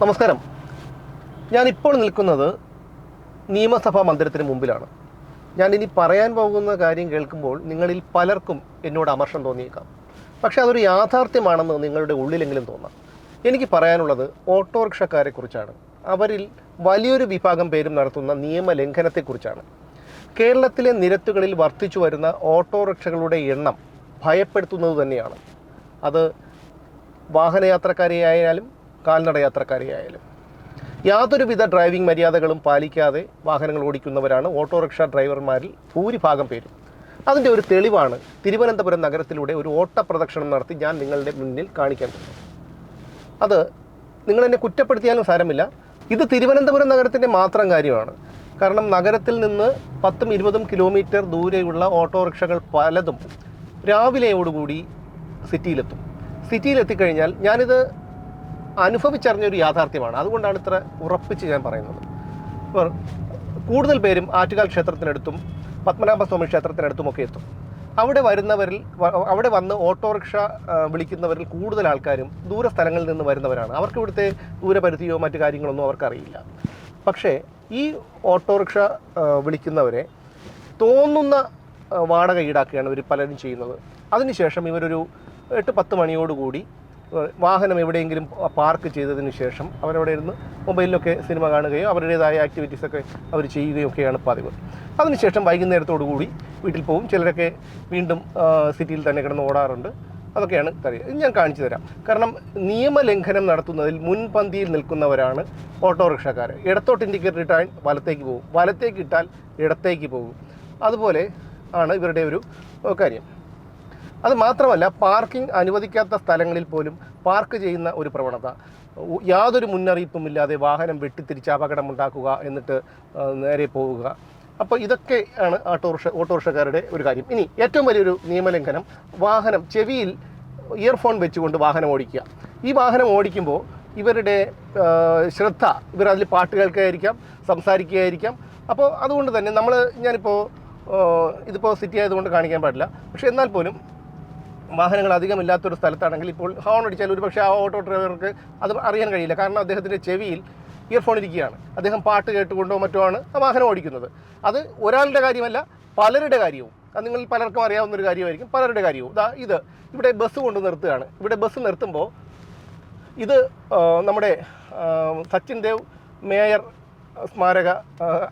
നമസ്കാരം. ഞാനിപ്പോൾ നിൽക്കുന്നത് നിയമസഭാ മന്ദിരത്തിന് മുമ്പിലാണ്. ഇനി പറയാൻ പോകുന്ന കാര്യം കേൾക്കുമ്പോൾ നിങ്ങളിൽ പലർക്കും എന്നോട് അമർഷം തോന്നിയേക്കാം. പക്ഷേ അതൊരു യാഥാർത്ഥ്യമാണെന്ന് നിങ്ങളുടെ ഉള്ളിലെങ്കിലും തോന്നാം. എനിക്ക് പറയാനുള്ളത് ഓട്ടോറിക്ഷക്കാരെ കുറിച്ചാണ്. അവരിൽ വലിയൊരു വിഭാഗം പേരും നടത്തുന്ന നിയമലംഘനത്തെക്കുറിച്ചാണ്. കേരളത്തിലെ നിരത്തുകളിൽ വർദ്ധിച്ചു വരുന്ന ഓട്ടോറിക്ഷകളുടെ എണ്ണം ഭയപ്പെടുത്തുന്നത് തന്നെയാണ്. അത് വാഹനയാത്രക്കാരെ ആയാലും കാൽനട യാത്രക്കാരെയായാലും യാതൊരുവിധ ഡ്രൈവിംഗ് മര്യാദകളും പാലിക്കാതെ വാഹനങ്ങൾ ഓടിക്കുന്നവരാണ് ഓട്ടോറിക്ഷ ഡ്രൈവർമാരിൽ ഭൂരിഭാഗം പേരും. അതിന്റെ ഒരു തെളിവാണ് തിരുവനന്തപുരം നഗരത്തിലൂടെ ഒരു ഓട്ട പ്രദക്ഷിണം നടത്തി ഞാൻ നിങ്ങളുടെ മുന്നിൽ കാണിക്കാൻ അത് നിങ്ങളെന്നെ കുറ്റപ്പെടുത്തിയാലും സാരമില്ല. ഇത് തിരുവനന്തപുരം നഗരത്തിന്റെ മാത്രം കാര്യമാണ്. കാരണം നഗരത്തിൽ നിന്ന് പത്തും ഇരുപതും കിലോമീറ്റർ ദൂരെയുള്ള ഓട്ടോറിക്ഷകൾ പലതും രാവിലെയോടുകൂടി സിറ്റിയിലെത്തും. സിറ്റിയിലെത്തിക്കഴിഞ്ഞാൽ ഞാനിത് അനുഭവിച്ചറിഞ്ഞൊരു യാഥാർത്ഥ്യമാണ്. അതുകൊണ്ടാണ് ഇത്ര ഉറപ്പിച്ച് ഞാൻ പറയുന്നത്. ഇപ്പോൾ കൂടുതൽ പേരും ആറ്റുകാൽ ക്ഷേത്രത്തിനടുത്തും പത്മനാഭസ്വാമി ക്ഷേത്രത്തിനടുത്തുമൊക്കെ എത്തും. അവിടെ വരുന്നവരിൽ അവിടെ വന്ന് ഓട്ടോറിക്ഷ വിളിക്കുന്നവരിൽ കൂടുതൽ ആൾക്കാരും ദൂര സ്ഥലങ്ങളിൽ നിന്ന് വരുന്നവരാണ്. അവർക്ക് ഇവിടുത്തെ ദൂരപരിധിയോ മറ്റു കാര്യങ്ങളൊന്നും അവർക്കറിയില്ല. പക്ഷേ ഈ ഓട്ടോറിക്ഷ വിളിക്കുന്നവരെ തോന്നുന്ന വാടക ഈടാക്കുകയാണ് ഇവർ പലരും ചെയ്യുന്നത്. അതിനുശേഷം ഇവരൊരു എട്ട് പത്ത് മണിയോടുകൂടി വാഹനം എവിടെയെങ്കിലും പാർക്ക് ചെയ്തതിന് ശേഷം അവരവിടെ ഇരുന്ന് മൊബൈലിലൊക്കെ സിനിമ കാണുകയോ അവരുടേതായ ആക്ടിവിറ്റീസൊക്കെ അവർ ചെയ്യുകയോ ഒക്കെയാണ് പതിവ്. അതിനുശേഷം വൈകുന്നേരത്തോടു കൂടി വീട്ടിൽ പോകും ചിലരൊക്കെ വീണ്ടും സിറ്റിയിൽ തന്നെ കിടന്ന് ഓടാറുണ്ട്. അതൊക്കെയാണ് കാര്യം. ഞാൻ കാണിച്ചു തരാം. കാരണം നിയമലംഘനം നടത്തുന്നതിൽ മുൻപന്തിയിൽ നിൽക്കുന്നവരാണ് ഓട്ടോറിക്ഷക്കാർ ഇടത്തോട്ട് ഇൻഡിക്കേറ്റർ ഇട്ടാൽ വലത്തേക്ക് പോകും. വലത്തേക്ക് ഇട്ടാൽ ഇടത്തേക്ക് പോകും. അതുപോലെ ആണ് ഇവരുടെ ഒരു കാര്യം. അത് മാത്രമല്ല പാർക്കിംഗ് അനുവദിക്കാത്ത സ്ഥലങ്ങളിൽ പോലും പാർക്ക് ചെയ്യുന്ന ഒരു പ്രവണത. യാതൊരു മുന്നറിയിപ്പുമില്ലാതെ വാഹനം വെട്ടിത്തിരിച്ച് അപകടമുണ്ടാക്കുക എന്നിട്ട് നേരെ പോവുക. അപ്പോൾ ഇതൊക്കെ ആണ് ഓട്ടോറിക്ഷ ഓട്ടോറിക്ഷക്കാരുടെ ഒരു കാര്യം. ഇനി ഏറ്റവും വലിയൊരു നിയമലംഘനം വാഹനം ചെവിയിൽ ഇയർഫോൺ വെച്ചുകൊണ്ട് വാഹനം ഓടിക്കുക. ഈ വാഹനം ഓടിക്കുമ്പോൾ ഇവരുടെ ശ്രദ്ധ ഇവർ അതിൽ പാട്ട് കേൾക്കുകയായിരിക്കാം സംസാരിക്കുകയായിരിക്കാം അപ്പോൾ അതുകൊണ്ട് തന്നെ നമ്മൾ ഞാനിപ്പോൾ ഇതിപ്പോൾ സിറ്റി ആയതുകൊണ്ട് കാണിക്കാൻ പാടില്ല. പക്ഷേ എന്നാൽ പോലും വാഹനങ്ങൾ അധികമില്ലാത്തൊരു സ്ഥലത്താണെങ്കിൽ ഇപ്പോൾ ഹോൺ അടിച്ചാൽ ഒരു പക്ഷേ ആ ഓട്ടോ ഡ്രൈവർക്ക് അത് അറിയാൻ കഴിയില്ല. കാരണം അദ്ദേഹത്തിന്റെ ചെവിയിൽ ഇയർഫോൺ ഇരിക്കുകയാണ്. അദ്ദേഹം പാട്ട് കേട്ടുകൊണ്ടോ മറ്റോ ആണ് ആ വാഹനം ഓടിക്കുന്നത്. അത് ഒരാളുടെ കാര്യമല്ല പലരുടെ കാര്യവും. അത് നിങ്ങൾ പലർക്കും അറിയാവുന്ന ഒരു കാര്യമായിരിക്കും. പലരുടെ കാര്യവും. ഇതാ ഇത്. ഇവിടെ ബസ് കൊണ്ട് നിർത്തുകയാണ്. ഇവിടെ ബസ് നിർത്തുമ്പോൾ ഇത് നമ്മുടെ സച്ചിൻ ദേവ് മേയർ സ്മാരക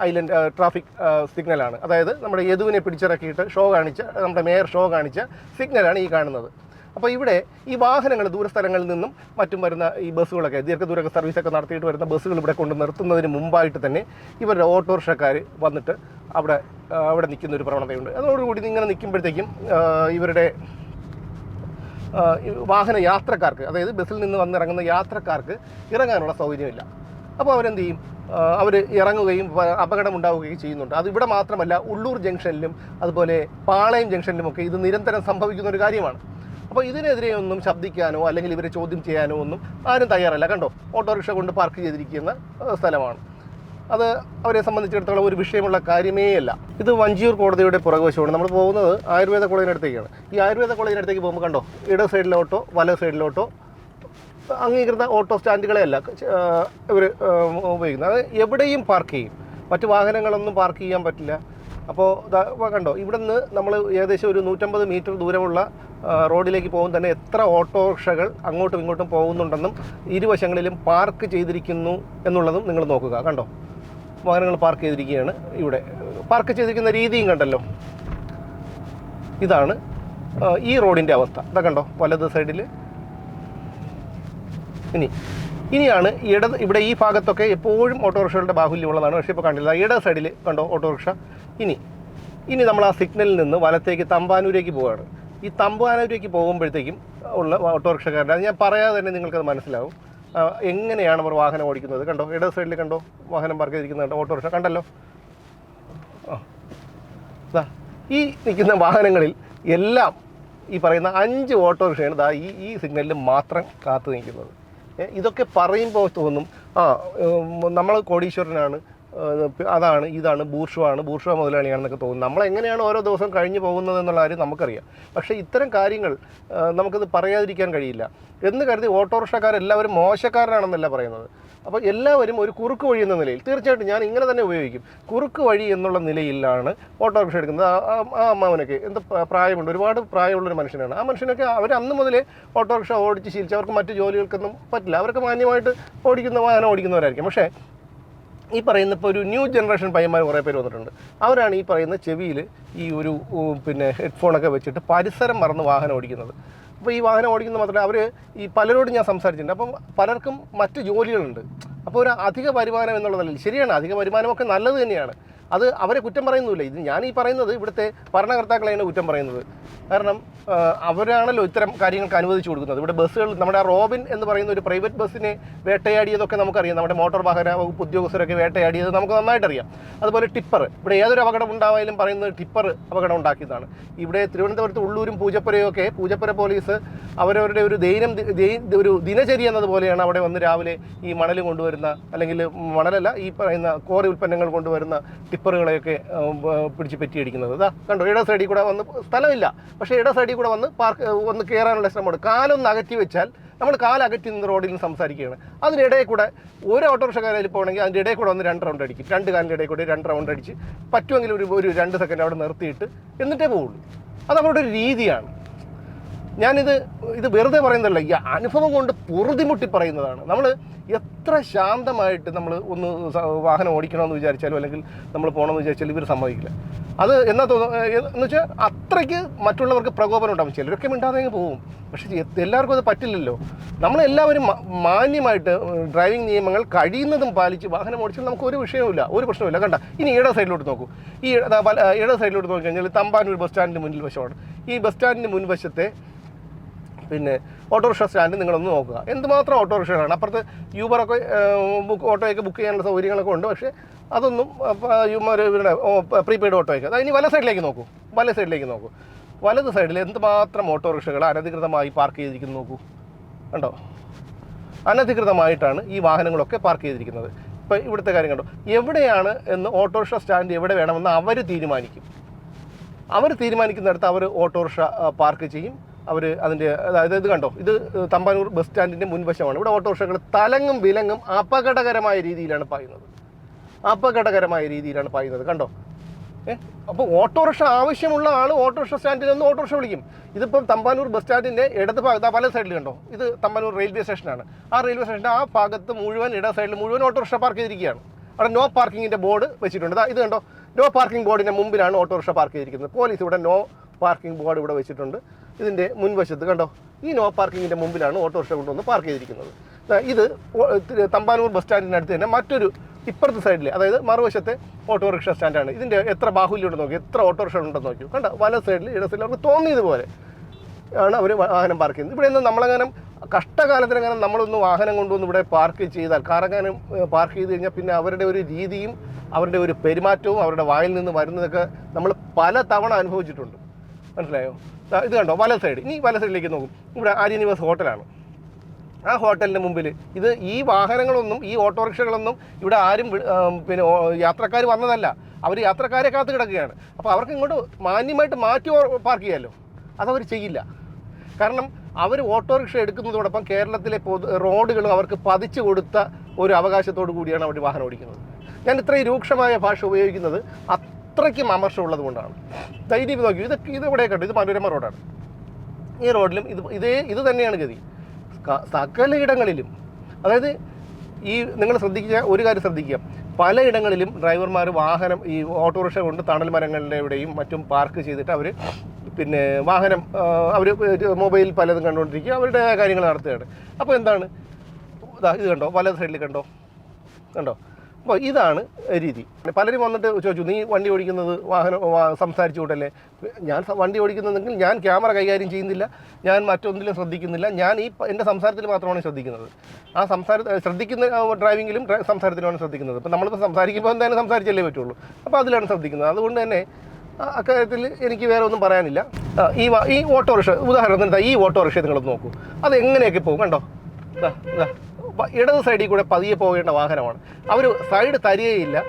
ഐലൻഡ് ട്രാഫിക് സിഗ്നലാണ് അതായത് നമ്മുടെ യദുവിനെ പിടിച്ചിറക്കിയിട്ട് ഷോ കാണിച്ച നമ്മുടെ മേയർ ഷോ കാണിച്ച സിഗ്നലാണ് ഈ കാണുന്നത്. അപ്പോൾ ഇവിടെ ഈ വാഹനങ്ങൾ ദൂരസ്ഥലങ്ങളിൽ നിന്നും മറ്റും വരുന്ന ഈ ബസ്സുകളൊക്കെ ദീർഘദൂര സർവീസൊക്കെ നടത്തിയിട്ട് വരുന്ന ബസ്സുകൾ ഇവിടെ കൊണ്ട് നിർത്തുന്നതിന് മുമ്പായിട്ട് തന്നെ ഇവരുടെ ഓട്ടോറിക്ഷക്കാർ വന്നിട്ട് അവിടെ അവിടെ നിൽക്കുന്ന ഒരു പ്രവണതയുണ്ട്. അതോടുകൂടി ഇങ്ങനെ നിൽക്കുമ്പോഴത്തേക്കും ഇവരുടെ വാഹന യാത്രക്കാർക്ക് അതായത് ബസ്സിൽ നിന്ന് വന്നിറങ്ങുന്ന യാത്രക്കാർക്ക് ഇറങ്ങാനുള്ള സൗകര്യമില്ല. അപ്പോൾ അവരെന്ത് ചെയ്യും? അവർ ഇറങ്ങുകയും വ- അപകടം ഉണ്ടാവുകയും ചെയ്യുന്നുണ്ട്. അത് ഇവിടെ മാത്രമല്ല ഉള്ളൂർ ജംഗ്ഷനിലും അതുപോലെ പാളയം ജംഗ്ഷനിലും ഒക്കെ ഇത് നിരന്തരം സംഭവിക്കുന്ന ഒരു കാര്യമാണ്. അപ്പോൾ ഇതിനെതിരെ ഒന്നും ശബ്ദിക്കാനോ അല്ലെങ്കിൽ ഇവരെ ചോദ്യം ചെയ്യാനോ ഒന്നും ആരും തയ്യാറല്ല. കണ്ടോ? ഓട്ടോറിക്ഷ കൊണ്ട് പാർക്ക് ചെയ്തിരിക്കുന്ന സ്ഥലമാണ്. അത് അവരെ സംബന്ധിച്ചിടത്തോളം ഒരു വിഷയമുള്ള കാര്യമേ അല്ല. ഇത് വഞ്ചിയൂർ കോടതിയുടെ പുറകുവശമാണ്. നമ്മൾ പോകുന്നത് ആയുർവേദ കോളേജിനടുത്തേക്കാണ്. ഈ ആയുർവേദ കോളേജിനടുത്തേക്ക് പോകുമ്പോൾ കണ്ടോ? ഇട സൈഡിലോട്ടോ വല സൈഡിലോട്ടോ അംഗീകൃത ഓട്ടോ സ്റ്റാൻഡുകളെയല്ല ഇവർ ഉപയോഗിക്കുന്നത്. അത് എവിടെയും പാർക്ക് ചെയ്യും. മറ്റു വാഹനങ്ങളൊന്നും പാർക്ക് ചെയ്യാൻ പറ്റില്ല. അപ്പോൾ കണ്ടോ? ഇവിടെ നിന്ന് നമ്മൾ ഏകദേശം ഒരു നൂറ്റമ്പത് മീറ്റർ ദൂരമുള്ള റോഡിലേക്ക് പോകും തന്നെ എത്ര ഓട്ടോറിക്ഷകൾ അങ്ങോട്ടും ഇങ്ങോട്ടും പോകുന്നുണ്ടെന്നും ഇരുവശങ്ങളിലും പാർക്ക് ചെയ്തിരിക്കുന്നു എന്നുള്ളതും നിങ്ങൾ നോക്കുക. കണ്ടോ? വാഹനങ്ങൾ പാർക്ക് ചെയ്തിരിക്കുകയാണ് ഇവിടെ. പാർക്ക് ചെയ്തിരിക്കുന്ന രീതിയും കണ്ടല്ലോ. ഇതാണ് ഈ റോഡിന്റെ അവസ്ഥ. ഇതാ കണ്ടോ? വലത് സൈഡിൽ ഇനി ഇനിയാണ് ഇടത് ഇവിടെ ഈ ഭാഗത്തൊക്കെ എപ്പോഴും ഓട്ടോറിക്ഷകളുടെ ബാഹുല്യമുള്ളതാണ്. പക്ഷേ ഇപ്പോൾ കണ്ടില്ല ഇട സൈഡിൽ കണ്ടോ ഓട്ടോറിക്ഷ? ഇനി ഇനി നമ്മൾ ആ സിഗ്നലിൽ നിന്ന് വലത്തേക്ക് തമ്പാനൂരേക്ക് പോവുകയാണ്. ഈ തമ്പാനൂരേക്ക് പോകുമ്പോഴത്തേക്കും ഉള്ള ഓട്ടോറിക്ഷക്കാരുടെ അത് ഞാൻ പറയാതെ തന്നെ നിങ്ങൾക്കത് മനസ്സിലാവും. എങ്ങനെയാണ് അവർ വാഹനം ഓടിക്കുന്നത്? കണ്ടോ ഇട സൈഡിൽ കണ്ടോ വാഹനം പാർക്ക് ചെയ്തിരിക്കുന്നത് കണ്ടോ ഓട്ടോറിക്ഷ കണ്ടല്ലോ? ആ ഈ നിൽക്കുന്ന വാഹനങ്ങളിൽ എല്ലാം ഈ പറയുന്ന അഞ്ച് ഓട്ടോറിക്ഷയാണ് ദാ ഈ ഈ സിഗ്നലിൽ മാത്രം കാത്തു നിൽക്കുന്നത്. ഇതൊക്കെ പറയുമ്പോൾ തോന്നും ആ നമ്മൾ കോടീശ്വരനാണ് അതാണ് ഇതാണ് ബൂർഷുവാണ് ബൂർഷുവ മുതലാളിയാണെന്നൊക്കെ തോന്നും നമ്മളെങ്ങനെയാണ് ഓരോ ദിവസം കഴിഞ്ഞു പോകുന്നത് എന്നുള്ള കാര്യം നമുക്കറിയാം. പക്ഷേ ഇത്തരം കാര്യങ്ങൾ നമുക്കത് പറയാതിരിക്കാൻ കഴിയില്ല. എന്ന് കരുതി ഓട്ടോറിക്ഷക്കാരെല്ലാവരും മോശക്കാരനാണെന്നല്ല പറയുന്നത്. അപ്പോൾ എല്ലാവരും ഒരു കുറുക്ക് വഴി എന്ന നിലയിൽ തീർച്ചയായിട്ടും ഞാൻ ഇങ്ങനെ തന്നെ ഉപയോഗിക്കും. കുറുക്ക് വഴി എന്നുള്ള നിലയിലാണ് ഓട്ടോറിക്ഷ എടുക്കുന്നത്. ആ അമ്മാവനൊക്കെ എന്ത് പ്രായമുണ്ട്? ഒരുപാട് പ്രായമുള്ളൊരു മനുഷ്യനാണ്. ആ മനുഷ്യനൊക്കെ അവർ അന്ന് മുതലേ ഓട്ടോറിക്ഷ ഓടിച്ച് ശീലിച്ച് അവർക്ക് മറ്റ് ജോലികൾക്കൊന്നും പറ്റില്ല. അവർക്ക് മാന്യമായിട്ട് ഓടിക്കുന്ന വാഹനം ഓടിക്കുന്നവരായിരിക്കും. പക്ഷേ ഈ പറയുന്ന ഇപ്പോൾ ഒരു ന്യൂ ജനറേഷൻ പയ്യന്മാർ കുറേ പേര് വന്നിട്ടുണ്ട്. അവരാണ് ഈ പറയുന്ന ചെവിയിൽ ഈ ഒരു പിന്നെ ഹെഡ്ഫോണൊക്കെ വെച്ചിട്ട് പരിസരം മറന്ന് വാഹനം ഓടിക്കുന്നത്. അപ്പോൾ ഈ വാഹനം ഓടിക്കുന്നത് മാത്രമല്ല അവർ ഈ പലരോടും ഞാൻ സംസാരിച്ചിട്ടുണ്ട്. അപ്പം പലർക്കും മറ്റ് ജോലികളുണ്ട്. അപ്പോൾ ഒരു അധിക വരുമാനം എന്നുള്ള നിലയിൽ ശരിയാണ് അധിക വരുമാനമൊക്കെ നല്ലത് തന്നെയാണ്. അത് അവരെ കുറ്റം പറയുന്നില്ല ഇത് ഞാൻ ഈ പറയുന്നത് ഇവിടുത്തെ ഭരണകർത്താക്കളെയാണ് കുറ്റം പറയുന്നത്. കാരണം അവരാണല്ലോ ഇത്തരം കാര്യങ്ങൾക്ക് അനുവദിച്ചു കൊടുക്കുന്നത്. ഇവിടെ ബസ്സുകൾ നമ്മുടെ റോബിൻ എന്ന് പറയുന്ന ഒരു പ്രൈവറ്റ് ബസ്സിനെ വേട്ടയാടിയതൊക്കെ നമുക്കറിയാം. നമ്മുടെ മോട്ടോർ വാഹന വകുപ്പ് ഉദ്യോഗസ്ഥരൊക്കെ വേട്ടയാടിയത് നമുക്ക് നന്നായിട്ടറിയാം. അതുപോലെ ടിപ്പർ. ഇവിടെ ഏതൊരു അപകടം ഉണ്ടാവായാലും പറയുന്നത് ടിപ്പർ അപകടം ഉണ്ടാക്കിയതാണ്. ഇവിടെ തിരുവനന്തപുരത്ത് ഉള്ളൂരും പൂജപ്പുരയും ഒക്കെ പൂജപ്പുര പോലീസ് അവരവരുടെ ഒരു ദൈനം ഒരു ദിനചര്യ എന്നതുപോലെയാണ് അവിടെ വന്ന് രാവിലെ ഈ മണൽ കൊണ്ടുവരുന്ന അല്ലെങ്കിൽ മണലല്ല ഈ പറയുന്ന കോറി ഉൽപ്പന്നങ്ങൾ കൊണ്ടുവരുന്ന ടിപ്പറുകളെയൊക്കെ പിടിച്ച് പെറ്റിയടിക്കുന്നത് ഇതാ കണ്ടോ ഇട സൈഡിൽ കൂടെ വന്ന് സ്ഥലമില്ല. പക്ഷേ ഇട സൈഡിൽ കൂടെ വന്ന് പാർക്ക് ഒന്ന് കയറാനുള്ള ശ്രമമുണ്ട്. കാലൊന്ന് അകറ്റി വെച്ചാൽ നമ്മൾ കാലകറ്റി നിന്ന് റോഡിൽ നിന്ന് സംസാരിക്കുകയാണ്. അതിനിടയിൽ കൂടെ ഒരു ഓട്ടോറിക്ഷക്കാരിൽ പോകണമെങ്കിൽ അതിന്റെ ഇടയിൽ കൂടെ വന്ന് രണ്ട് റൗണ്ട് അടിക്കും. രണ്ട് കാലിന്റെ ഇടയിൽ കൂടെ രണ്ട് റൗണ്ട് അടിച്ച് പറ്റുമെങ്കിൽ ഒരു ഒരു രണ്ട് സെക്കൻഡ് അവിടെ നിർത്തിയിട്ട് എന്നിട്ടേ പോവുള്ളൂ. അത് അവരുടെ ഒരു രീതിയാണ്. ഞാനിത് ഇത് വെറുതെ പറയുന്നതല്ല ഈ അനുഭവം കൊണ്ട് പൊറുതിമുട്ടി പറയുന്നതാണ്. നമ്മൾ എത്ര ശാന്തമായിട്ട് നമ്മൾ ഒന്ന് വാഹനം ഓടിക്കണമെന്ന് വിചാരിച്ചാലും അല്ലെങ്കിൽ നമ്മൾ പോകണമെന്ന് വിചാരിച്ചാലും ഇവർ സമ്മതിക്കില്ല. അത് എന്നാ തോന്നുന്നു എന്ന് വെച്ചാൽ അത്രയ്ക്ക് മറ്റുള്ളവർക്ക് പ്രകോപനം ഉണ്ടാവും ചിലരൊക്കെ മിണ്ടാതെ അങ്ങ് പോകും. പക്ഷേ എല്ലാവർക്കും അത് പറ്റില്ലല്ലോ. നമ്മളെല്ലാവരും മാന്യമായിട്ട് ഡ്രൈവിംഗ് നിയമങ്ങൾ കഴിയുന്നതും പാലിച്ച് വാഹനം ഓടിച്ചാൽ നമുക്ക് ഒരു വിഷയവുമില്ല ഒരു പ്രശ്നവുമില്ല. കണ്ട ഇനി ഇട സൈഡിലോട്ട് നോക്കൂ. ഈ ഇട സൈഡിലോട്ട് നോക്കി കഴിഞ്ഞാൽ തമ്പാനൂർ ബസ് സ്റ്റാൻഡിന്റെ മുന്നിൽ വശമാണ്. ഈ ബസ് സ്റ്റാൻഡിന്റെ മുൻവശത്തെ പിന്നെ ഓട്ടോറിക്ഷ സ്റ്റാൻഡ് നിങ്ങളൊന്ന് നോക്കുക. എന്തുമാത്രം ഓട്ടോറിക്ഷകളാണ്? അപ്പുറത്ത് യൂബറൊക്കെ ബുക്ക് ഓട്ടോയൊക്കെ ബുക്ക് ചെയ്യാനുള്ള സൗകര്യങ്ങളൊക്കെ ഉണ്ട്. പക്ഷേ അതൊന്നും ഇവരുടെ പ്രീപെയ്ഡ് ഓട്ടോയൊക്കെ അതായത് ഇനി വല സൈഡിലേക്ക് നോക്കൂ. വല സൈഡിലേക്ക് നോക്കൂ. വലത് സൈഡിൽ എന്തുമാത്രം ഓട്ടോറിക്ഷകൾ അനധികൃതമായി പാർക്ക് ചെയ്തിരിക്കുന്നു നോക്കൂ. കണ്ടോ? അനധികൃതമായിട്ടാണ് ഈ വാഹനങ്ങളൊക്കെ പാർക്ക് ചെയ്തിരിക്കുന്നത്. ഇപ്പോൾ ഇവിടുത്തെ കാര്യം കണ്ടോ? എവിടെയാണ് എന്ന് ഓട്ടോറിക്ഷ സ്റ്റാൻഡ് എവിടെ വേണമെന്ന് അവർ തീരുമാനിക്കും. അവർ തീരുമാനിക്കുന്നിടത്ത് അവർ ഓട്ടോറിക്ഷ പാർക്ക് ചെയ്യും. അവർ അതിന്റെ അതായത് ഇത് കണ്ടോ? ഇത് തമ്പാനൂർ ബസ് സ്റ്റാൻഡിന്റെ മുൻവശമാണ്. ഇവിടെ ഓട്ടോറിക്ഷകൾ തലങ്ങും വിലങ്ങും അപകടകരമായ രീതിയിലാണ് പായുന്നത്. അപകടകരമായ രീതിയിലാണ് പായുന്നത്. കണ്ടോ? ഏഹ് അപ്പോൾ ഓട്ടോറിക്ഷ ആവശ്യമുള്ള ആൾ ഓട്ടോറിക്ഷ സ്റ്റാൻഡിൽ നിന്ന് ഓട്ടോറിക്ഷ വിളിക്കും. ഇതിപ്പം തമ്പാനൂർ ബസ് സ്റ്റാൻഡിന്റെ ഇടത് ഭാഗത്ത് പല സൈഡിൽ കണ്ടോ? ഇത് തമ്പാനൂർ റെയിൽവേ സ്റ്റേഷനാണ്. ആ റെയിൽവേ സ്റ്റേഷന്റെ ആ ഭാഗത്ത് മുഴുവൻ ഇട സൈഡിൽ മുഴുവൻ ഓട്ടോറിക്ഷ പാർക്ക് ചെയ്തിരിക്കുകയാണ്. അവിടെ നോ പാർക്കിങ്ങിന്റെ ബോർഡ് വെച്ചിട്ടുണ്ട്. ഇത് കണ്ടോ? നോ പാർക്കിംഗ് ബോർഡിന്റെ മുമ്പിലാണ് ഓട്ടോറിക്ഷ പാർക്ക് ചെയ്തിരിക്കുന്നത്. പോലീസ് ഇവിടെ നോ പാർക്കിംഗ് ബോർഡ് ഇവിടെ വെച്ചിട്ടുണ്ട്. ഇതിന്റെ മുൻവശത്ത് കണ്ടോ? ഈ നോ പാർക്കിങ്ങിന്റെ മുമ്പിലാണ് ഓട്ടോറിക്ഷ കൊണ്ടുവന്ന് പാർക്ക് ചെയ്തിരിക്കുന്നത്. ഇത് തമ്പാനൂർ ബസ് സ്റ്റാൻഡിന്റെ അടുത്ത് തന്നെ മറ്റൊരു ഇപ്പുറത്തെ സൈഡിൽ അതായത് മറുവശത്തെ ഓട്ടോറിക്ഷ സ്റ്റാൻഡാണ് ഇതിന്റെ എത്ര ബാഹുല്യമുണ്ട് നോക്കി എത്ര ഓട്ടോറിക്ഷ ഉണ്ടെന്ന് നോക്കി കണ്ട? വല സൈഡിൽ ഇട സൈഡിൽ അവർക്ക് തോന്നിയതുപോലെ ആണ് അവർ വാഹനം പാർക്ക് ചെയ്യുന്നത്. ഇവിടെ നിന്ന് നമ്മളങ്ങനെ കഷ്ടകാലത്തിനങ്ങനെ നമ്മളൊന്ന് വാഹനം കൊണ്ടുവന്ന് ഇവിടെ പാർക്ക് ചെയ്താൽ കാറങ്ങാനും പാർക്ക് ചെയ്ത് കഴിഞ്ഞാൽ പിന്നെ അവരുടെ ഒരു രീതിയും അവരുടെ ഒരു പെരുമാറ്റവും അവരുടെ വായിൽ നിന്ന് വരുന്നതൊക്കെ നമ്മൾ പല തവണ അനുഭവിച്ചിട്ടുണ്ട്. മനസ്സിലായോ? ഇത് കണ്ടോ വല സൈഡ് ഇനി വല സൈഡിലേക്ക് നോക്കും. ഇവിടെ ആര്യനിവാസ് ഹോട്ടലാണ്. ആ ഹോട്ടലിന്റെ മുമ്പിൽ ഇത് ഈ വാഹനങ്ങളൊന്നും ഈ ഓട്ടോറിക്ഷകളൊന്നും ഇവിടെ ആരും പിന്നെ യാത്രക്കാർ വന്നതല്ല. അവർ യാത്രക്കാരെ കാത്തു കിടക്കുകയാണ്. അപ്പോൾ അവർക്ക് ഇങ്ങോട്ട് മാന്യമായിട്ട് മാറ്റി പാർക്ക് ചെയ്യാമല്ലോ അതവർ ചെയ്യില്ല. കാരണം അവർ ഓട്ടോറിക്ഷ എടുക്കുന്നതോടൊപ്പം കേരളത്തിലെ പൊതു റോഡുകളും അവർക്ക് പതിച്ചു കൊടുത്ത ഒരു അവകാശത്തോടു കൂടിയാണ് അവർ വാഹനം ഓടിക്കുന്നത്. ഞാൻ ഇത്രയും രൂക്ഷമായ ഭാഷ ഉപയോഗിക്കുന്നത് അത്രയ്ക്കും അമർഷമുള്ളത് കൊണ്ടാണ്. ധൈര്യം നോക്കി ഇത് ഇത് ഇവിടെ കണ്ടു ഇത് മനോരമ റോഡാണ്. ഈ റോഡിലും ഇത് ഇതേ ഇത് തന്നെയാണ് ഗതി. സകലയിടങ്ങളിലും അതായത് ഈ നിങ്ങൾ ശ്രദ്ധിക്കുക ഒരു കാര്യം ശ്രദ്ധിക്കുക. പലയിടങ്ങളിലും ഡ്രൈവർമാർ വാഹനം ഈ ഓട്ടോറിക്ഷ കൊണ്ട് തണൽ മരങ്ങളുടെ ഇവിടെയും മറ്റും പാർക്ക് ചെയ്തിട്ട് അവർ പിന്നെ വാഹനം അവർ മൊബൈൽ പലതും കണ്ടുകൊണ്ടിരിക്കുക അവരുടെ കാര്യങ്ങൾ നടത്തുകയാണ്. അപ്പോൾ എന്താണ്? ഇത് കണ്ടോ പല സൈഡിൽ കണ്ടോ? കണ്ടോ? അപ്പോൾ ഇതാണ് രീതി. പലരും വന്നിട്ട് ചോദിച്ചു നീ വണ്ടി ഓടിക്കുന്നത് വാഹനം സംസാരിച്ചു കൂട്ടല്ലേ ഞാൻ വണ്ടി ഓടിക്കുന്നതെങ്കിൽ ഞാൻ ക്യാമറ കൈകാര്യം ചെയ്യുന്നില്ല ഞാൻ മറ്റൊന്നിലും ശ്രദ്ധിക്കുന്നില്ല ഞാൻ ഈ എന്റെ സംസാരത്തിൽ മാത്രമാണ് ശ്രദ്ധിക്കുന്നത്. ആ സംസാര ശ്രദ്ധിക്കുന്ന ഡ്രൈവിങ്ങിലും സംസാരത്തിലുമാണ് ശ്രദ്ധിക്കുന്നത്. അപ്പോൾ നമ്മളിപ്പോൾ സംസാരിക്കുമ്പോൾ എന്തായാലും സംസാരിച്ചല്ലേ പറ്റുള്ളൂ. അപ്പോൾ അതിലാണ് ശ്രദ്ധിക്കുന്നത്. അതുകൊണ്ട് തന്നെ അക്കാര്യത്തിൽ എനിക്ക് വേറെ ഒന്നും പറയാനില്ല. ഈ ഈ ഓട്ടോറിക്ഷ ഉദാഹരണത്തിന് ഈ ഓട്ടോറിക്ഷ നിങ്ങളൊന്ന് നോക്കൂ. അത് എങ്ങനെയൊക്കെ പോകും? കണ്ടോ? ഇതാ ഇതാ ഇടത് സൈഡിൽ കൂടെ പതിയെ പോകേണ്ട വാഹനമാണ്. അവർ സൈഡ് തരികയില്ല.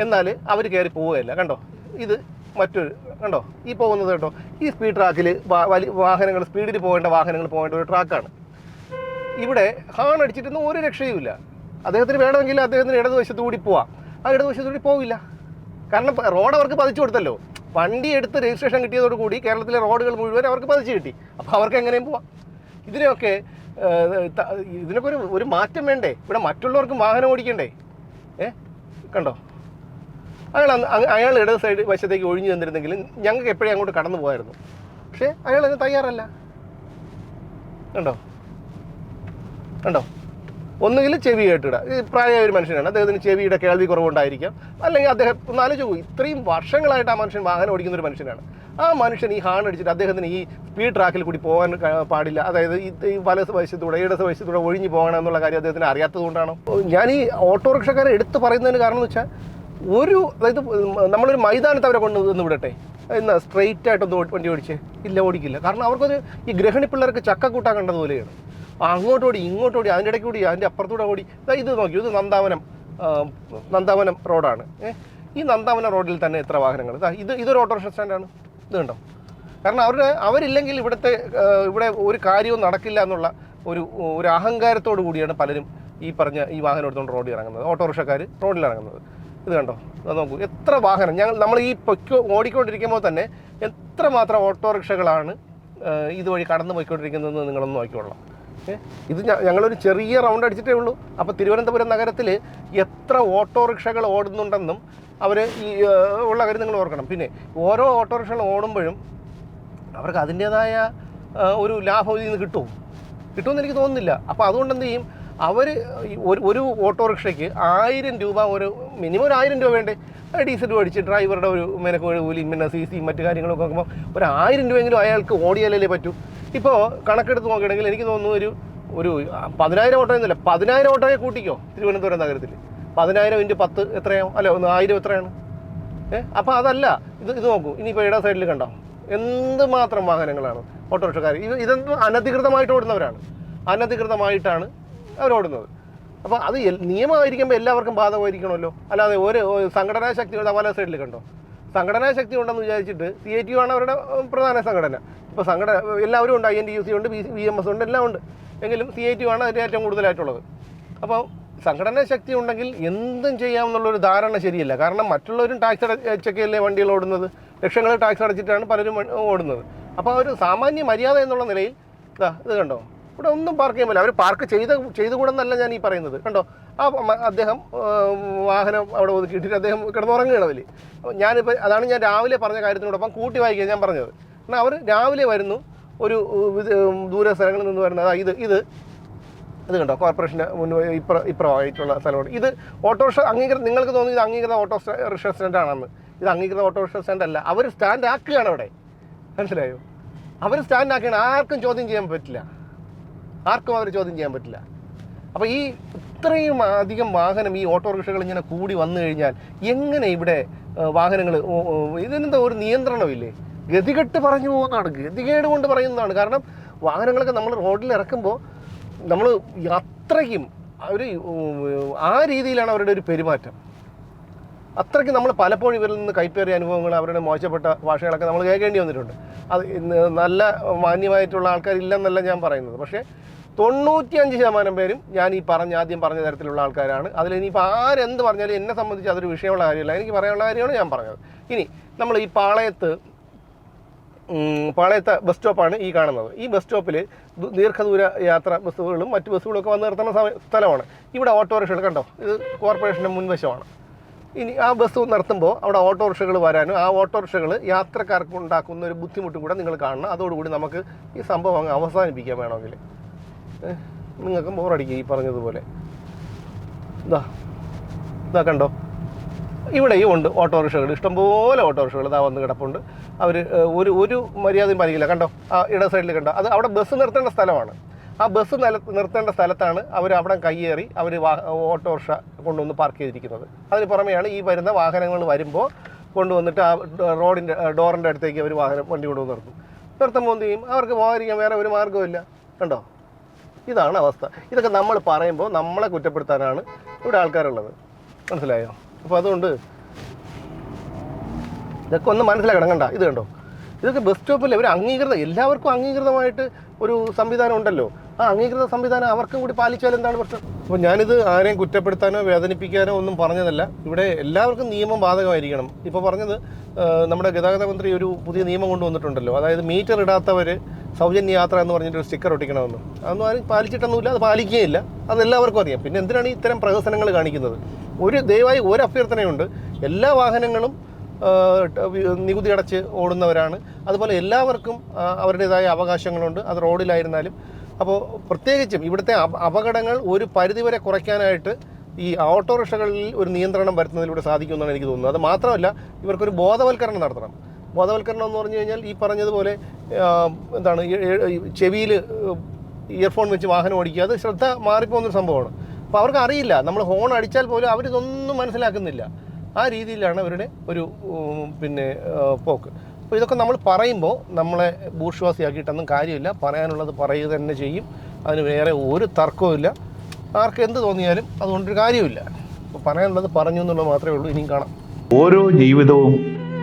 എന്നാൽ അവർ കയറി പോവുകയില്ല. കണ്ടോ? ഇത് മറ്റൊരു കണ്ടോ? ഈ പോകുന്നത് കേട്ടോ ഈ സ്പീഡ് ട്രാക്കിൽ വലിയ വാഹനങ്ങൾ സ്പീഡിൽ പോകേണ്ട വാഹനങ്ങൾ പോകേണ്ട ഒരു ട്രാക്കാണ് ഇവിടെ ഹാൺ അടിച്ചിട്ടൊന്നും ഒരു രക്ഷയുമില്ല അദ്ദേഹത്തിന് വേണമെങ്കിൽ അദ്ദേഹത്തിന് ഇടതുവശത്ത് കൂടി പോവാം. ആ ഇടതുവശത്ത് കൂടി പോവില്ല. കാരണം റോഡ് അവർക്ക് പതിച്ചു കൊടുത്തല്ലോ. വണ്ടി എടുത്ത് രജിസ്ട്രേഷൻ കിട്ടിയതോടുകൂടി കേരളത്തിലെ റോഡുകൾ മുഴുവൻ അവർക്ക് പതിച്ചു കിട്ടി. അപ്പോൾ അവർക്ക് എങ്ങനെയും പോവാം. ഇതിനെയൊക്കെ ഇതിനൊക്കെ ഒരു ഒരു മാറ്റം വേണ്ടേ? ഇവിടെ മറ്റുള്ളവർക്കും വാഹനം ഓടിക്കണ്ടേ? ഏ കണ്ടോ? അയാൾ അയാൾ ഇടത് സൈഡ് വശത്തേക്ക് ഒഴിഞ്ഞു തന്നിരുന്നെങ്കിൽ ഞങ്ങൾക്ക് എപ്പോഴും അങ്ങോട്ട് കടന്നു പോകായിരുന്നു. പക്ഷേ അയാൾ അതിന് തയ്യാറല്ല. കണ്ടോ? കണ്ടോ? ഒന്നുകിൽ ചെവി കേട്ടിടുക. ഈ പ്രായമായ ഒരു മനുഷ്യനാണ്. അദ്ദേഹത്തിന് ചെവിയുടെ കേൾവി കുറവുണ്ടായിരിക്കാം. അല്ലെങ്കിൽ അദ്ദേഹം ഒന്ന് ആലോചിച്ച് നോക്കൂ ഇത്രയും വർഷങ്ങളായിട്ട് ആ മനുഷ്യൻ വാഹനം ഓടിക്കുന്ന ഒരു മനുഷ്യനാണ്. ആ മനുഷ്യൻ ഈ ഹാൺ അടിച്ചിട്ട് അദ്ദേഹത്തിന് ഈ സ്പീഡ് ട്രാക്കിൽ കൂടി പോകാൻ പാടില്ല. അതായത് ഈ വലത് വശത്തൂടെ ഇടത് വശത്തൂടെ ഒഴിഞ്ഞു പോകണം എന്നുള്ള കാര്യം അദ്ദേഹത്തിന് അറിയാത്തത് കൊണ്ടാണോ. ഞാൻ ഈ ഓട്ടോറിക്ഷക്കാരെ എടുത്ത് പറയുന്നതിന് കാരണം എന്ന് വെച്ചാൽ ഒരു അതായത് നമ്മളൊരു മൈതാനത്ത് അവരെ കൊണ്ട് ഒന്ന് വിടട്ടെ. എന്നാ സ്ട്രെയിറ്റ് ആയിട്ടൊന്ന് വണ്ടി ഓടിച്ചേ. ഇല്ല ഓടിക്കില്ല. കാരണം അവർക്കൊരു ഈ ഗ്രഹണി പിള്ളേർക്ക് ചക്ക കൂട്ടാൻ കണ്ടതുപോലെയാണ്. അങ്ങോട്ടോടി ഇങ്ങോട്ടോടി അതിന്റെ ഇടയ്ക്ക് കൂടി അതിന്റെ അപ്പുറത്തൂടെ ഓടി. ഇതാ നോക്കി ഇത് നന്ദാവനം നന്ദാവനം റോഡാണ്. ഈ നന്ദാവനം റോഡിൽ തന്നെ എത്ര വാഹനങ്ങൾ. ഇതാ ഇത് ഇതൊരു ഓട്ടോറിക്ഷ സ്റ്റാൻഡാണ്. ഇത് കണ്ടോ? കാരണം അവർ അവരില്ലെങ്കിൽ ഇവിടുത്തെ ഇവിടെ ഒരു കാര്യവും നടക്കില്ല എന്നുള്ള ഒരു ഒരു അഹങ്കാരത്തോടു കൂടിയാണ് പലരും ഈ പറഞ്ഞ ഈ വാഹനം എടുത്തുകൊണ്ട് റോഡിൽ ഇറങ്ങുന്നത്. ഓട്ടോറിക്ഷക്കാർ റോഡിൽ ഇറങ്ങുന്നത്. ഇത് കണ്ടോ? അത് നോക്കൂ എത്ര വാഹനം ഞങ്ങൾ നമ്മൾ ഈ പൊയ്ക്കോ ഓടിക്കൊണ്ടിരിക്കുമ്പോൾ തന്നെ എത്ര മാത്രം ഓട്ടോറിക്ഷകളാണ് ഇതുവഴി കടന്നു പോയിക്കൊണ്ടിരിക്കുന്നതെന്ന് നിങ്ങളൊന്ന് നോക്കിക്കൊള്ളാം? ഇത് ഞങ്ങളൊരു ചെറിയ റൗണ്ട് അടിച്ചിട്ടേ ഉള്ളൂ. അപ്പോൾ തിരുവനന്തപുരം നഗരത്തിൽ എത്ര ഓട്ടോറിക്ഷകൾ ഓടുന്നുണ്ടെന്നും അവർ ഈ ഉള്ള കാര്യം നിങ്ങൾ ഓർക്കണം. പിന്നെ ഓരോ ഓട്ടോറിക്ഷകൾ ഓടുമ്പോഴും അവർക്ക് അതിന്റേതായ ഒരു ലാഭം ഇതിൽ നിന്ന് കിട്ടും കിട്ടുമെന്ന് എനിക്ക് തോന്നുന്നില്ല. അപ്പോൾ അതുകൊണ്ട് എന്ത് ചെയ്യും അവർ ഒരു ഓട്ടോറിക്ഷയ്ക്ക് ആയിരം രൂപ ഒരു മിനിമം ഒരു ആയിരം രൂപ വേണ്ടേ? ഡീസൽ മേടിച്ച് ഡ്രൈവറുടെ ഒരു മെനക്കോഴി കൂലിയും പിന്നെ സി സിയും മറ്റു കാര്യങ്ങളൊക്കെ നോക്കുമ്പോൾ ഒരു ആയിരം രൂപയെങ്കിലും അയാൾക്ക് ഓടിയാലല്ലേ പറ്റൂ. ഇപ്പോൾ കണക്കെടുത്ത് നോക്കുകയാണെങ്കിൽ എനിക്ക് തോന്നുന്നു ഒരു ഒരു പതിനായിരം ഓട്ടോ എന്നല്ല പതിനായിരം ഓട്ടോയെ കൂട്ടിക്കോ തിരുവനന്തപുരം നഗരത്തിൽ പതിനായിരം ഇന്റു പത്ത് എത്രയാവും? അല്ല ഒന്ന് ആയിരം എത്രയാണ്? ഏ അപ്പോൾ അതല്ല ഇത് ഇത് നോക്കൂ ഇനിയിപ്പോൾ ഇട സൈഡിൽ കണ്ടോ? എന്തുമാത്രം വാഹനങ്ങളാണ് ഓട്ടോറിക്ഷക്കാർ ഇത് ഇതൊന്നും അനധികൃതമായിട്ട് ഓടുന്നവരാണ്. അനധികൃതമായിട്ടാണ് അവരോടുന്നത്. അപ്പോൾ അത് നിയമമായിരിക്കുമ്പോൾ എല്ലാവർക്കും ബാധകമായിരിക്കണമല്ലോ. അല്ലാതെ ഒരു സംഘടനാ ശക്തികളുടെ പല സൈഡിൽ കണ്ടോ? സംഘടനാ ശക്തി ഉണ്ടെന്ന് വിചാരിച്ചിട്ട് സി ഐ ടി ആണ് അവരുടെ പ്രധാന സംഘടന. ഇപ്പോൾ സംഘടന എല്ലാവരും ഉണ്ട് I N T U C ഉണ്ട് ബി എം എസ് ഉണ്ട് എല്ലാം ഉണ്ട്. എങ്കിലും സി ഐ ടി ആണ് അതിന്റെ ഏറ്റവും കൂടുതലായിട്ടുള്ളത്. അപ്പോൾ സംഘടനാ ശക്തി ഉണ്ടെങ്കിൽ എന്തും ചെയ്യാമെന്നുള്ളൊരു ധാരണ ശരിയല്ല. കാരണം മറ്റുള്ളവരും ടാക്സ് അടച്ചൊക്കെയല്ലേ വണ്ടികൾ ഓടുന്നത്? ലക്ഷങ്ങൾ ടാക്സ് അടച്ചിട്ടാണ് പലരും ഓടുന്നത്. അപ്പോൾ ഒരു സാമാന്യ മര്യാദ എന്നുള്ള നിലയിൽ ഇത് കണ്ടോ? ഇവിടെ ഒന്നും പാർക്ക് ചെയ്യാൻ പറ്റില്ല. അവർ പാർക്ക് ചെയ്ത ചെയ്തുകൂടെന്നല്ല ഞാൻ ഈ പറയുന്നത്. കണ്ടോ? ആ അദ്ദേഹം വാഹനം അവിടെ ഒതുക്കിയിട്ടിട്ട് അദ്ദേഹം കിടന്നുറങ്ങുകയാണ് അതിൽ ഞാനിപ്പോൾ അതാണ് ഞാൻ രാവിലെ പറഞ്ഞ കാര്യത്തിനോടൊപ്പം കൂട്ടി വായിക്കുക ഞാൻ പറഞ്ഞത്. കാരണം അവർ രാവിലെ വരുന്നു ഒരു ദൂര സ്ഥലങ്ങളിൽ നിന്ന് വരുന്നത് ഇത് ഇത്. ഇത് കണ്ടോ? കോർപ്പറേഷന്റെ മുൻ ഇപ്ര ഇപ്രമായിട്ടുള്ള സ്ഥലമാണ്. ഇത് ഓട്ടോറിക്ഷ അംഗീകൃത നിങ്ങൾക്ക് തോന്നി ഇത് അംഗീകൃത ഓട്ടോ റിക്ഷ സ്റ്റാൻഡ് ആണെന്ന് ഇത് അംഗീകൃത ഓട്ടോറിക്ഷ സ്റ്റാൻഡ് അല്ല അവർ സ്റ്റാൻഡ് ആക്കുകയാണ് അവിടെ. മനസ്സിലായോ? അവർ സ്റ്റാൻഡ് ആക്കുകയാണ് ആർക്കും ചോദ്യം ചെയ്യാൻ പറ്റില്ല. ആർക്കും അവർ ചോദ്യം ചെയ്യാൻ പറ്റില്ല. അപ്പോൾ ഈ ഇത്രയും അധികം വാഹനം ഈ ഓട്ടോറിക്ഷകൾ ഇങ്ങനെ കൂടി വന്നു കഴിഞ്ഞാൽ എങ്ങനെ ഇവിടെ വാഹനങ്ങൾ ഇതിനെന്താ ഒരു നിയന്ത്രണമില്ലേ? ഗതികെട്ട് പറഞ്ഞു പോകുന്നതാണ്. ഗതികേട് കൊണ്ട് പറയുന്നതാണ്. കാരണം വാഹനങ്ങളൊക്കെ നമ്മൾ റോഡിൽ ഇറക്കുമ്പോൾ നമ്മൾ അത്രയ്ക്കും അവർ ആ രീതിയിലാണ് അവരുടെ ഒരു പെരുമാറ്റം. അത്രയ്ക്ക് നമ്മൾ പലപ്പോഴും ഇവരിൽ നിന്ന് കൈപ്പേറിയ അനുഭവങ്ങൾ അവരുടെ മോശപ്പെട്ട ഭാഷകളൊക്കെ നമ്മൾ കേൾക്കേണ്ടി വന്നിട്ടുണ്ട്. അത് നല്ല മാന്യമായിട്ടുള്ള ആൾക്കാരില്ലെന്നല്ല ഞാൻ പറയുന്നത്. പക്ഷേ തൊണ്ണൂറ്റിയഞ്ച് ശതമാനം പേരും ഞാൻ ഈ പറഞ്ഞ ആദ്യം പറഞ്ഞ തരത്തിലുള്ള ആൾക്കാരാണ്. അതിൽ ഇനിയിപ്പോൾ ആരെന്ത് പറഞ്ഞാലും എന്നെ സംബന്ധിച്ച് അതൊരു വിഷയമുള്ള കാര്യമല്ല. എനിക്ക് പറയാനുള്ള കാര്യമാണ് ഞാൻ പറഞ്ഞത്. ഇനി നമ്മൾ ഈ പാളയത്ത് പാളയത്തെ ബസ് സ്റ്റോപ്പാണ് ഈ കാണുന്നത്. ഈ ബസ് സ്റ്റോപ്പിൽ ദീർഘദൂര യാത്ര ബസ്സുകളും മറ്റ് ബസ്സുകളും ഒക്കെ വന്ന് നിർത്തുന്ന സ്ഥലമാണ്. ഇവിടെ ഓട്ടോറിക്ഷകൾ കണ്ടോ? ഇത് കോർപ്പറേഷന്റെ മുൻവശമാണ്. ഇനി ആ ബസ് നിർത്തുമ്പോൾ അവിടെ ഓട്ടോറിക്ഷകൾ വരാനും ആ ഓട്ടോറിക്ഷകൾ യാത്രക്കാർക്ക് ഉണ്ടാക്കുന്ന ഒരു ബുദ്ധിമുട്ടും കൂടെ നിങ്ങൾ കാണണം. അതോടുകൂടി നമുക്ക് ഈ സംഭവം അങ്ങ് അവസാനിപ്പിക്കാൻ വേണമെങ്കിൽ. നിങ്ങൾക്ക് ബോറടിക്കും ഈ പറഞ്ഞതുപോലെ. ഇതാ ഇതാ കണ്ടോ? ഇവിടെയും ഉണ്ട് ഓട്ടോറിക്ഷകൾ. ഇഷ്ടംപോലെ ഓട്ടോറിക്ഷകൾ ഇതാ വന്ന് കിടപ്പുണ്ട്. അവർ ഒരു ഒരു മര്യാദയും പാലിക്കില്ല. കണ്ടോ? ആ ഇട സൈഡിൽ കണ്ടോ? അത് അവിടെ ബസ് നിർത്തേണ്ട സ്ഥലമാണ്. ആ ബസ് നില നിർത്തേണ്ട സ്ഥലത്താണ് അവർ അവിടെ കയ്യേറി അവർ ഓട്ടോറിക്ഷ കൊണ്ടുവന്ന് പാർക്ക് ചെയ്തിരിക്കുന്നത്. അതിന് പുറമെയാണ് ഈ വരുന്ന വാഹനങ്ങൾ വരുമ്പോൾ കൊണ്ടുവന്നിട്ട് ആ റോഡിന്റെ ഡോറിന്റെ അടുത്തേക്ക് അവർ വാഹനം വണ്ടി കൊണ്ടുവന്ന് നിർത്തും. നിർത്തുമ്പോൾ എന്ത് ചെയ്യും? അവർക്ക് പോകാതിരിക്കാൻ വേറെ ഒരു മാർഗമില്ല കണ്ടോ? ഇതാണ് അവസ്ഥ. ഇതൊക്കെ നമ്മൾ പറയുമ്പോൾ നമ്മളെ കുറ്റപ്പെടുത്താനാണ് ഇവിടെ ആൾക്കാരുള്ളത്. മനസ്സിലായോ? അപ്പോൾ അതുകൊണ്ട് ഇതൊക്കെ ഒന്ന് മനസ്സിലാക്കണം. കണ്ട? ഇത് കണ്ടോ? ഇതൊക്കെ ബസ് സ്റ്റോപ്പിൽ ഒരു അംഗീകൃത എല്ലാവർക്കും അംഗീകൃതമായിട്ട് ഒരു സംവിധാനം ഉണ്ടല്ലോ. ആ അംഗീകൃത സംവിധാനം അവർക്കും കൂടി പാലിച്ചാൽ എന്താണ് പ്രശ്നം? അപ്പോൾ ഞാനിത് ആരെയും കുറ്റപ്പെടുത്താനോ വേദനിപ്പിക്കാനോ ഒന്നും പറഞ്ഞതല്ല. ഇവിടെ എല്ലാവർക്കും നിയമം ബാധകമായിരിക്കണം. ഇപ്പോൾ പറഞ്ഞത് നമ്മുടെ ഗതാഗത മന്ത്രി ഒരു പുതിയ നിയമം കൊണ്ടുവന്നിട്ടുണ്ടല്ലോ. അതായത് മീറ്റർ ഇടാത്തവർ സൗജന്യ യാത്ര എന്ന് പറഞ്ഞിട്ട് ഒരു സ്റ്റിക്കർ ഒട്ടിക്കണമെന്ന്. അതൊന്നും ആരും പാലിച്ചിട്ടൊന്നുമില്ല അത് പാലിക്കുകയില്ല. അത് എല്ലാവർക്കും അറിയാം. പിന്നെ എന്തിനാണ് ഇത്തരം പ്രഹസനങ്ങൾ കാണിക്കുന്നത്? ഒരു ദയവായി ഒരു അഭ്യർത്ഥനയുണ്ട്. എല്ലാ വാഹനങ്ങളും നികുതി അടച്ച് ഓടുന്നവരാണ്. അതുപോലെ എല്ലാവർക്കും അവരുടേതായ അവകാശങ്ങളുണ്ട്. അത് റോഡിലായിരുന്നാലും. അപ്പോൾ പ്രത്യേകിച്ചും ഇവിടുത്തെ അപ- അപകടങ്ങൾ ഒരു പരിധിവരെ കുറയ്ക്കാനായിട്ട് ഈ ഓട്ടോറിക്ഷകളിൽ ഒരു നിയന്ത്രണം വരുത്തുന്നതിലൂടെ സാധിക്കുമെന്നാണ് എനിക്ക് തോന്നുന്നത്. അത് മാത്രമല്ല ഇവർക്കൊരു ബോധവൽക്കരണം നടത്തണം. ബോധവൽക്കരണം എന്ന് പറഞ്ഞു കഴിഞ്ഞാൽ ഈ പറഞ്ഞതുപോലെ എന്താണ് ചെവിയിൽ ഇയർഫോൺ വെച്ച് വാഹനം ഓടിക്കുക അത് ശ്രദ്ധ മാറിപ്പോകുന്നൊരു സംഭവമാണ്. അപ്പോൾ അവർക്ക് അറിയില്ല. നമ്മൾ ഹോൺ അടിച്ചാൽ പോലും അവരിതൊന്നും മനസ്സിലാക്കുന്നില്ല. ആ രീതിയിലാണ് അവരുടെ ഒരു പിന്നെ പോക്ക്. അപ്പോൾ ഇതൊക്കെ നമ്മൾ പറയുമ്പോൾ നമ്മളെ ബൂർഷ്വാസിയാക്കിയിട്ടൊന്നും കാര്യമില്ല. പറയാനുള്ളത് പറയുക തന്നെ ചെയ്യും. അതിന് വേറെ ഒരു തർക്കവുമില്ല ആർക്ക് എന്ത് തോന്നിയാലും അതുകൊണ്ടൊരു കാര്യമില്ല അപ്പോൾ പറയാനുള്ളത് പറഞ്ഞു എന്നുള്ളത് മാത്രമേ ഉള്ളൂ. ഇനിയും കാണാം. ഓരോ ജീവിതവും